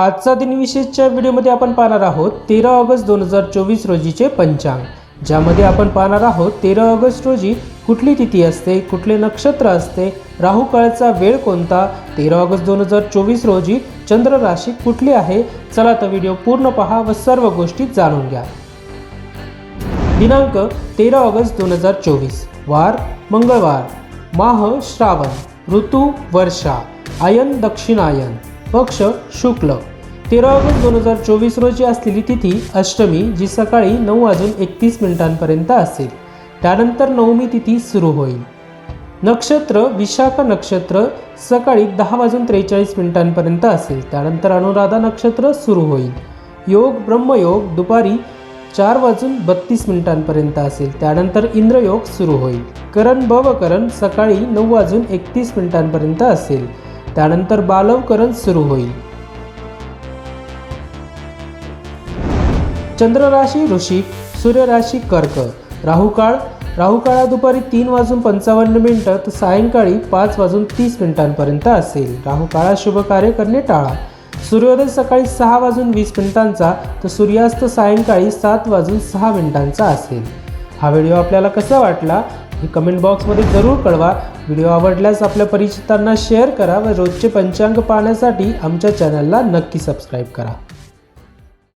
आजचा दिनविशेषच्या व्हिडिओमध्ये आपण पाहणार आहोत तेरा ऑगस्ट दोन हजार चोवीस रोजीचे पंचांग. ज्यामध्ये आपण पाहणार आहोत तेरा ऑगस्ट रोजी कुठली तिथी असते कुठले नक्षत्र असते राहू काळचा वेळ कोणता तेरा ऑगस्ट दोन हजार चोवीस रोजी चंद्र राशी कुठली आहे चला तर व्हिडिओ पूर्ण पहा व सर्व गोष्टी जाणून घ्या. दिनांक तेरा ऑगस्ट दोन हजार चोवीस वार मंगळवार माह श्रावण ऋतू वर्षा आयन दक्षिणायन. पक्ष शुक्ल. तेरा ऑगस्ट दोन हजार चोवीस रोजी असलेली तिथी अष्टमी जी सकाळी नऊ वाजून एकतीस मिनिटांपर्यंत असेल. त्यानंतर नवमी तिथी सुरू होईल. नक्षत्र विशाख नक्षत्र सकाळी दहा वाजून त्रेचाळीस मिनिटांपर्यंत असेल. त्यानंतर अनुराधा नक्षत्र सुरू होईल. योग ब्रह्मयोग दुपारी चार वाजून बत्तीस मिनिटांपर्यंत असेल. त्यानंतर इंद्रयोग सुरू होईल. करण भवकरण करण सकाळी नऊ वाजून एकतीस मिनिटांपर्यंत असेल. त्यानंतर बालवकरण सुरू होईल. चंद्र राशी सूर्यराशी सूर्य राशी कर्क राहुकाळ राहुकाळा दुपारी तीन वाजून पंचावन्न मिनिटं तर सायंकाळी पाच वाजून तीस मिनिटांपर्यंत असेल. राहू शुभ कार्य करणे टाळा. सूर्योदय सकाळी सहा वाजून वीस मिनिटांचा तर सूर्यास्त सायंकाळी सात वाजून सहा मिनिटांचा असेल. हा व्हिडिओ आपल्याला कसा वाटला? हे कमेंट बॉक्समध्ये जरूर कळवा. व्हिडिओ आवडल्यास आपल्या परिचितांना शेअर करा व रोजचे पंचांग पाहण्यासाठी आमच्या चॅनलला नक्की सबस्क्राईब करा.